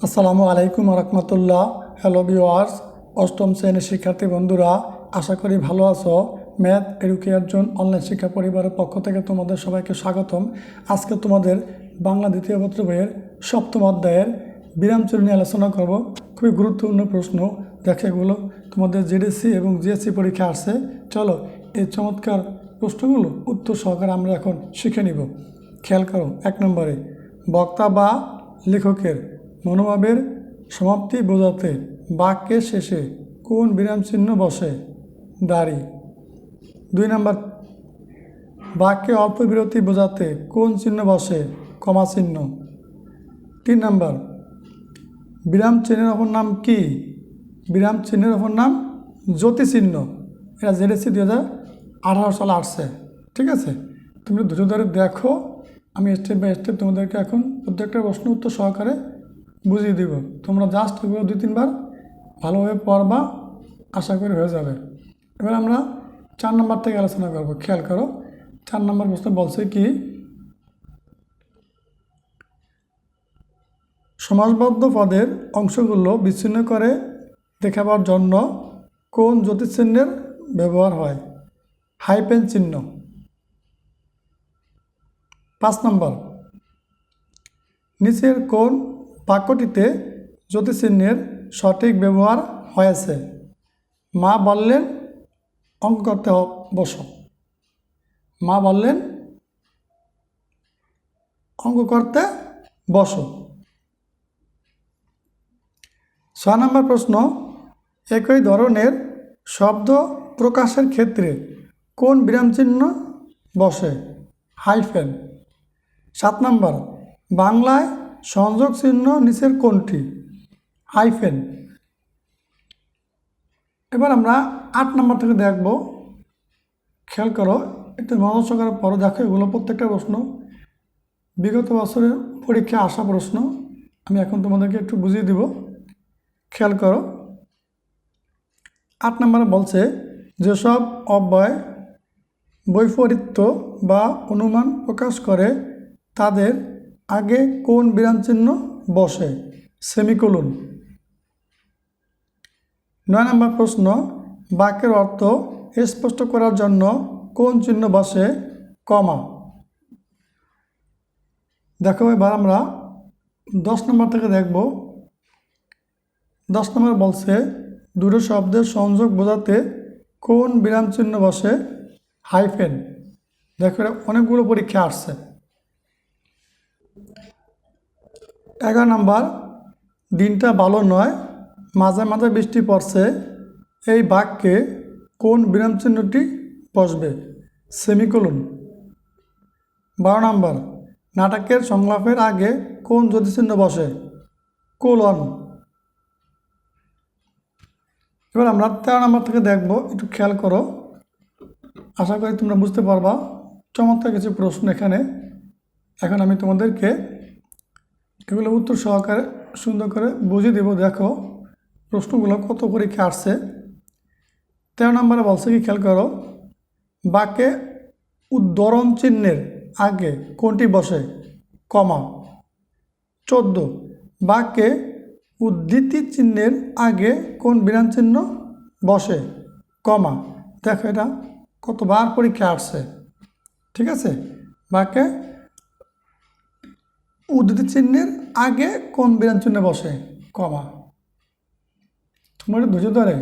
আসসালামু আলাইকুম রহমতুল্লাহ। Hello viewers অষ্টম শ্রেণির শিক্ষার্থী বন্ধুরা, আশা করি ভালো আছো। ম্যাথ এডুকেশন অনলাইন শিক্ষা পরিবারের পক্ষ থেকে তোমাদের সবাইকে স্বাগতম। আজকে তোমাদের বাংলা দ্বিতীয় পত্র বইয়ের সপ্তম অধ্যায়ের বিরাম চিহ্ন নিয়ে আলোচনা করব। খুবই গুরুত্বপূর্ণ প্রশ্ন। দেখে এগুলো তোমাদের জিডিসি এবং জিএসসি পরীক্ষা আসছে। চলো এই চমৎকার প্রশ্নগুলো উত্তর সহকারে আমরা এখন শিখে নিব। খেয়াল করো, এক নম্বরে, বক্তা বা লেখকের মনোভাবের সমাপ্তি বোঝাতে বাক্যের শেষে কোন বিরাম চিহ্ন বসে? দাড়ি। দুই নম্বর। বাক্যে অল্প বিরতি বোঝাতে কোন চিহ্ন বসে? কমা চিহ্ন। তিন নম্বর। বিরাম চিহ্নের অপর নাম কি? বিরাম চিহ্নের অপর নাম জ্যোতি চিহ্ন। এটা জেনেছি দু হাজার আঠারো সালে আসছে। ঠিক আছে? তুমি ধৈর্য ধরে দেখো। আমি স্টেপ বাই স্টেপ তোমাদেরকে এখন প্রত্যেকটা প্রশ্ন উত্তর সহকারে বুঝিয়ে দিব। তোমরা জাস্ট এগুলো দুই, তিনবার ভালোভাবে পড়বা, আশা করি হয়ে যাবে। এবার আমরা চার নম্বর থেকে আলোচনা করব। খেয়াল করো, চার নম্বর প্রশ্ন বলছে কি সমাজবদ্ধ পদের অংশগুলো বিচ্ছিন্ন করে দেখাবার জন্য কোন জ্যোতিষচিহ্নের ব্যবহার হয়? হাইপেন চিহ্ন। পাঁচ নম্বর, নিচের কোন বাক্যটিতে জ্যোতিষচিহ্নের সঠিক ব্যবহার হয়েছে। মা বললেন, অঙ্ক করতে বসো। মা বললেন, অঙ্ক করতে বসো। ছয় নম্বর প্রশ্ন, একই ধরনের শব্দ প্রকাশের ক্ষেত্রে কোন বিরাম চিহ্ন বসে? হাইফেন। সাত নম্বর, বাংলায় সংযোগ চিহ্ন নিচের কোনটি হাইফেন এবার আমরা আট নম্বর থেকে দেখব। খেয়াল করো, একটু মনোযোগ সহকারে পরে দেখো, এগুলো প্রত্যেকটা প্রশ্ন। বিগত বছরের পরীক্ষায় আসা প্রশ্ন। আমি এখন তোমাদেরকে একটু বুঝিয়ে দিব। খেয়াল করো। আট নম্বরে বলছে, যেসব অব্যয় বৈপরীত্য বা অনুমান প্রকাশ করে, তাদের আগে কোন বিরাম চিহ্ন বসে? সেমিকোলন। নয় নম্বর প্রশ্ন, বাক্যের অর্থ স্পষ্ট করার জন্য কোন চিহ্ন বসে? কমা। দেখো এবার আমরা দশ নম্বর থেকে দেখব। দশ নম্বর বলছে, দুটো শব্দের সংযোগ বোঝাতে কোন বিরাম চিহ্ন বসে? হাইফেন। দেখো অনেকগুলো পরীক্ষা আসছে। এগারো নম্বর, দিনটা ভালো নয়, মাঝে মাঝে বৃষ্টি পড়ছে, এই বাক্যে কোন বিরাম চিহ্নটি বসবে? সেমিকোলন। বারো নম্বর, নাটকের সংলাপের আগে কোন জ্যোতিচিহ্ন বসে? কোলন। এবার আমরা তেরো নম্বর থেকে দেখব, একটু খেয়াল করো। আশা করি তোমরা বুঝতে পারবা। চমৎকার কিছু প্রশ্ন এখানে। এখন আমি তোমাদেরকে এগুলো উত্তর সহকারে সুন্দর করে বুঝিয়ে দেব। দেখো, প্রশ্নগুলো কত পরীক্ষা আসছে। তেরো নম্বরে বলছে কি, খেয়াল করো, বাক্যে উদ্ধরণ চিহ্নের আগে কোনটি বসে? কমা। চোদ্দ, বাক্যে উদ্ধৃতি চিহ্নের আগে কোন বিরাম চিহ্ন বসে? কমা। দেখো এটা কতবার পরীক্ষা আসছে। ঠিক আছে? বাক্যে উদ্ধৃতি চিহ্নের আগে কোন বিরাম চিহ্ন বসে? কমা তোমরা ধৈর্য ধরে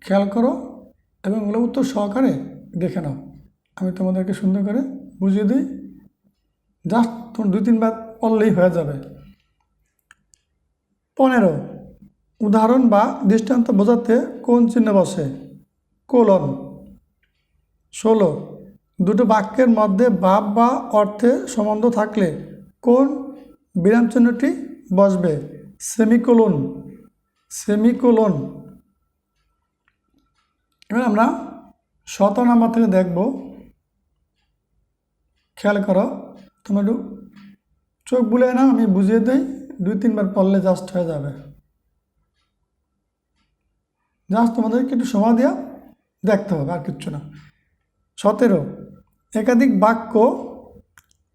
খেয়াল করো এবং ওগুলো উত্তর সহকারে দেখে নাও। আমি তোমাদেরকে সুন্দর করে বুঝিয়ে দিই। জাস্ট তোমার দুই তিনবার পড়লেই হয়ে যাবে। পনেরো। উদাহরণ বা দৃষ্টান্ত বোঝাতে কোন চিহ্ন বসে? কোলন। ষোলো। দুটো বাক্যের মধ্যে ভাব বা অর্থে সম্বন্ধ থাকলে কোন বিরাম চিহ্নটি বসবে। Semicolon semicolon. এবার আমরা শত নাম্বার থেকে দেখব। খেয়াল করো তোমরা একটু চোখ বুলে না আমি বুঝিয়ে দিই, দুই তিনবার পড়লে জাস্ট হয়ে যাবে। জাস্ট তোমাদেরকে একটু সময় দেওয়া দেখতে হবে, আর কিচ্ছু না। সতেরো, একাধিক বাক্য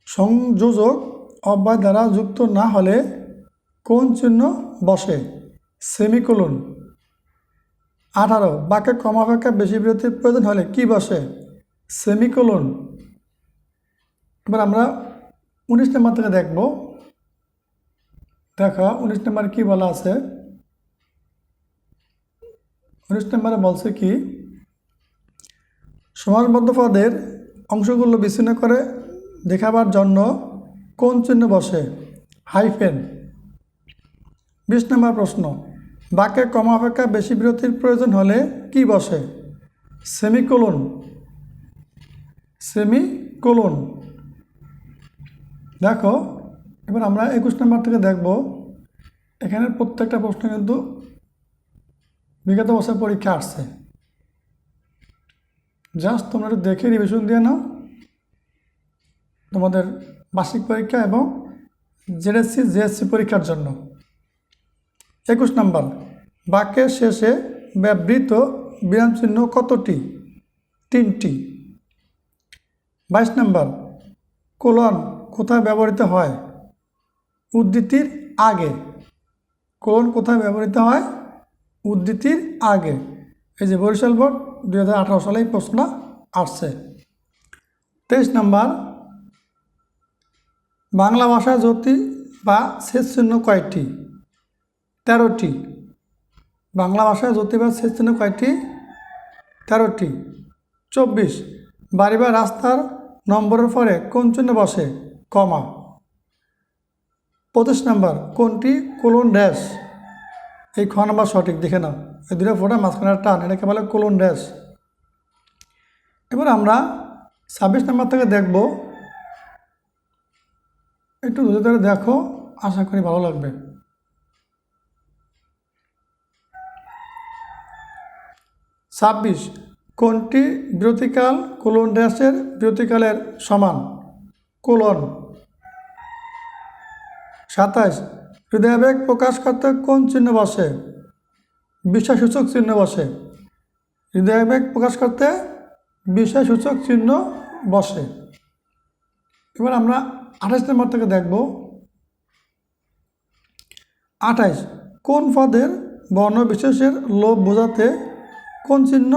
সংযোজক অব্যয় দ্বারা যুক্ত না হলে কোন চিহ্ন বসে? সেমিকোলন। আঠারো। বাক্যে কমাপেক্ষা বেশি বিরতির প্রয়োজন হলে কি বসে? সেমিকোলন। এবার আমরা উনিশ নম্বর থেকে দেখব। দেখো, উনিশ নম্বরে কি বলা আছে? উনিশ নম্বরে বলছে কি সমাজবদ্ধ পদের অংশগুলো বিচ্ছিন্ন করে দেখাবার জন্য কোন চিহ্ন বসে? হাইফেন। বিশ নম্বর প্রশ্ন বাক্যে কম অপেক্ষা বেশি বিরতির প্রয়োজন হলে কি বসে? সেমিকোলন। সেমিকোলন। দেখো, এবার আমরা একুশ নম্বর থেকে দেখব, এখানে প্রত্যেকটা প্রশ্ন কিন্তু বিগত বছর পরীক্ষা আসছে। জাস্ট তোমরা একটু দেখে রিভিশন দিয়ে নাও। তোমাদের বার্ষিক পরীক্ষা এবং জেডএসসি জেএসসি পরীক্ষার জন্য। একুশ নম্বর, বাক্যের শেষে ব্যবহৃত বিরামচিহ্ন কতটি? তিনটি। বাইশ নম্বর, কোলন কোথায় ব্যবহৃত হয়? উদ্ধৃতির আগে। কোলন কোথায় ব্যবহৃত হয়? উদ্ধৃতির আগে। এই যে বরিশাল বোর্ড, দুই হাজার আঠারো সালে এই প্রশ্ন আসছে। তেইশ নম্বর বাংলা ভাষা জ্যোতি বা শেষ চিহ্ন কয়টি? তেরোটি। বাংলা ভাষায় জ্যোতি বা শেষ চিহ্ন কয়টি? তেরোটি। চব্বিশ। বাড়ি বা রাস্তার নম্বরের পরে কোন চিহ্ন বসে? কমা। পঁচিশ নম্বর, কোনটি কোলন ড্যাশ? এই খ নম্বর সঠিক, দেখে নাও। এই দুটো ফোটা মাঝখানে টান, এটাকে বলে কোলন ড্যাশ। এবার আমরা ছাব্বিশ নম্বর থেকে দেখব একটু ধরে ধরে দেখো, আশা করি ভালো লাগবে। ছাব্বিশ, কোনটি বিরতিকাল কোলন ড্যাশের বিরতিকালের সমান? কোলন। সাতাশ হৃদয়াবেগ প্রকাশ করতে কোন চিহ্ন বসে? বিষয়সূচক চিহ্ন বসে। হৃদয়াবেগ প্রকাশ করতে বিষয়সূচক চিহ্ন বসে। এবার আমরা আঠাশ নম্বর থেকে দেখব। আঠাইশ কোন পদের বর্ণ বিশেষের লোভ বোঝাতে কোন চিহ্ন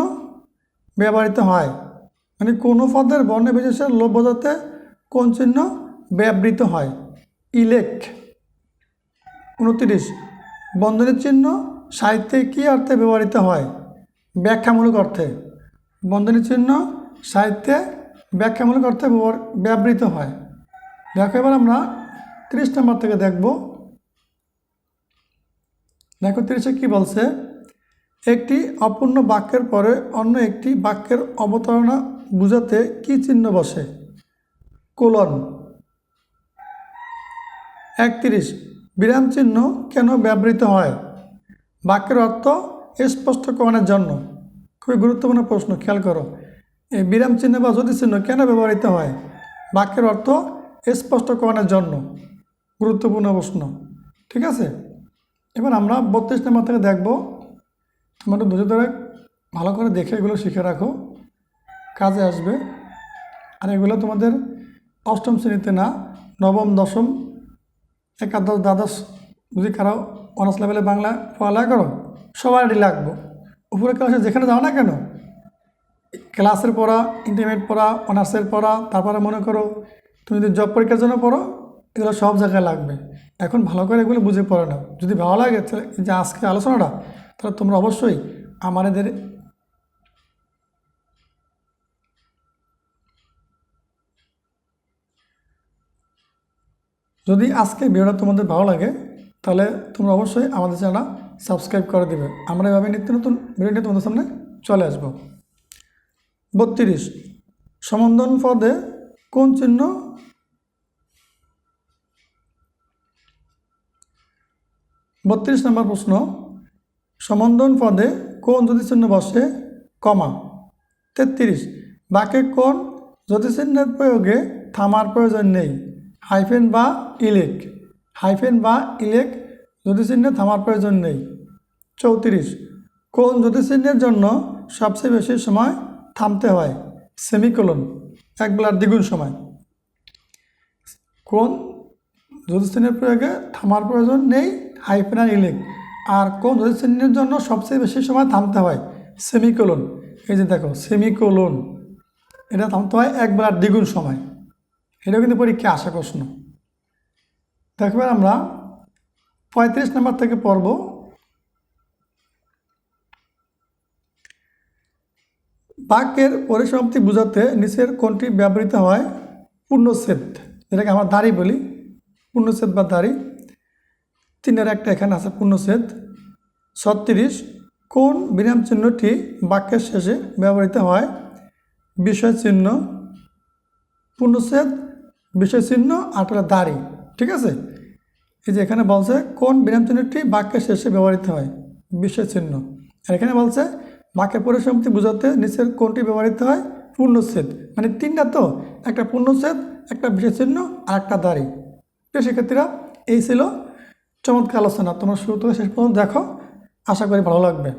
ব্যবহৃত হয়? মানে কোনো পদের বর্ণ বিশেষের লোভ বোঝাতে কোন চিহ্ন ব্যবহৃত হয়? ইলেক উনত্রিশ, বন্ধনের চিহ্ন সাহিত্যে কী অর্থে ব্যবহৃত হয়? ব্যাখ্যামূলক অর্থে। বন্ধনের চিহ্ন সাহিত্যে ব্যাখ্যামূলক অর্থে ব্যবহৃত হয়। দেখো, এবার আমরা তিরিশ নম্বর থেকে দেখব। দেখো, তিরিশে কী বলছে? একটি অপূর্ণ বাক্যের পরে অন্য একটি বাক্যের অবতারণা বুঝাতে কি চিহ্ন বসে? কোলন। একত্রিশ, বিরাম চিহ্ন কেন ব্যবহৃত হয়? বাক্যের অর্থ স্পষ্ট স্পষ্টকরণের জন্য। খুবই গুরুত্বপূর্ণ প্রশ্ন, খেয়াল করো। এই বিরাম চিহ্ন বা যদি চিহ্ন কেন ব্যবহৃত হয়? বাক্যের অর্থ স্পষ্টকরণের জন্য গুরুত্বপূর্ণ প্রশ্ন। ঠিক আছে? এবার আমরা বত্রিশ নম্বর থেকে দেখব। তোমরা একটু ধরে ভালো করে দেখে এগুলো শিখে রাখো। কাজে আসবে। আর এগুলো তোমাদের অষ্টম শ্রেণীতে না, নবম, দশম, একাদশ, দ্বাদশ যদি কারও অনার্স লেভেলে বাংলা পড়ালেখা করো? সবারই লাগবো। উপরে ক্লাসে যেখানে যাও না কেন? ক্লাসের পড়া ইন্টারমিডিয়েট পড়া অনার্সের পড়া, তারপরে মনে করো তুমি যদি জব পরীক্ষার জন্য পড়ো, এগুলো সব জায়গায় লাগবে। এখন ভালো করে এগুলো বুঝে পড়ে নাও। যদি ভালো লাগে, তাহলে যে আজকে আলোচনাটা, তাহলে তোমরা অবশ্যই আমাদের যদি আজকে ভিডিওটা তোমাদের ভালো লাগে, তাহলে তোমরা অবশ্যই আমাদের চ্যানেলটা সাবস্ক্রাইব করে দেবে। আমরা এভাবে নিত্য নতুন ভিডিও নিয়ে তোমাদের সামনে চলে আসব। বত্রিশ। সমন্ধন পদে কোন চিহ্ন বত্রিশ নম্বর প্রশ্ন সমন্ধন পদে কোন যদি চিহ্ন বসে? কমা। তেত্রিশ, বাক্যে কোন যদি চিহ্নের প্রয়োগে থামার প্রয়োজন নেই? হাইফেন বা ইলেক। হাইফেন বা ইলেক যদি চিহ্নে থামার প্রয়োজন নেই। চৌত্রিশ, কোন যদি চিহ্নের জন্য সবচেয়ে বেশি সময় থামতে হয়? সেমিকোলন এক বেলার দ্বিগুণ সময়। কোন যদি প্রয়োগে থামার প্রয়োজন নেই? হাইফেন আর ইলেক আর কোন শ্রেণির জন্য সবচেয়ে বেশি সময় থামতে হয়? সেমিকোলন। এই যে দেখো, সেমিকোলন। এটা থামতে হয় একবার দ্বিগুণ সময়। এটাও কিন্তু পরীক্ষা আসা প্রশ্ন। দেখবেন আমরা পঁয়ত্রিশ নম্বর থেকে পড়ব। বাক্যের পরিসমাপ্তি বোঝাতে নিচের কোনটি ব্যবহৃত হয়? পূর্ণচ্ছেদ। যেটাকে আমরা দাড়ি বলি। পূর্ণচ্ছেদ বা দাড়ি। তিনের একটা এখানে আছে পূর্ণচ্ছেদ। ছত্রিশ, কোন বিরাম চিহ্নটি বাক্যের শেষে ব্যবহৃত হয়? বিষয় চিহ্ন, পূর্ণচ্ছেদ, বিষয় চিহ্ন আর হলো দাড়ি, ঠিক আছে? এই যে এখানে বলছে কোন বিরাম চিহ্নটি বাক্যের শেষে ব্যবহৃত হয়? বিষয় চিহ্ন। আর এখানে বলছে বাক্যের পরিসমাপ্তি বোঝাতে নিচের কোনটি ব্যবহৃত হয়? পূর্ণচ্ছেদ। মানে তিনটা তো, একটা পূর্ণচ্ছেদ, একটা বিষয় চিহ্ন, আর একটা দাড়ি। প্রিয় শিক্ষার্থীরা এই ছিল চমৎকার আলোচনা। তোমরা শুরু থেকে শেষ পর্যন্ত দেখো। আশা করি ভালো লাগবে।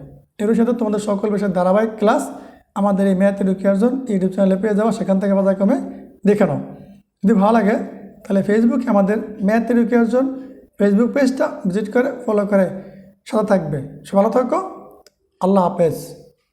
এর সাথে তোমাদের সকল বিষয়ে ধারাবাহিক ক্লাস আমাদের এই ম্যাথ এডুকেশন ইউটিউব চ্যানেলে পেয়ে যাওয়া সেখান থেকে বাজার কমে দেখে নাও। যদি ভালো লাগে, তাহলে ফেসবুকে আমাদের ম্যাথ এডুকেশন ফেসবুক পেজটা ভিজিট করে ফলো করে সাথে থাকবে। সে ভালো থাকো। আল্লাহ হাফেজ।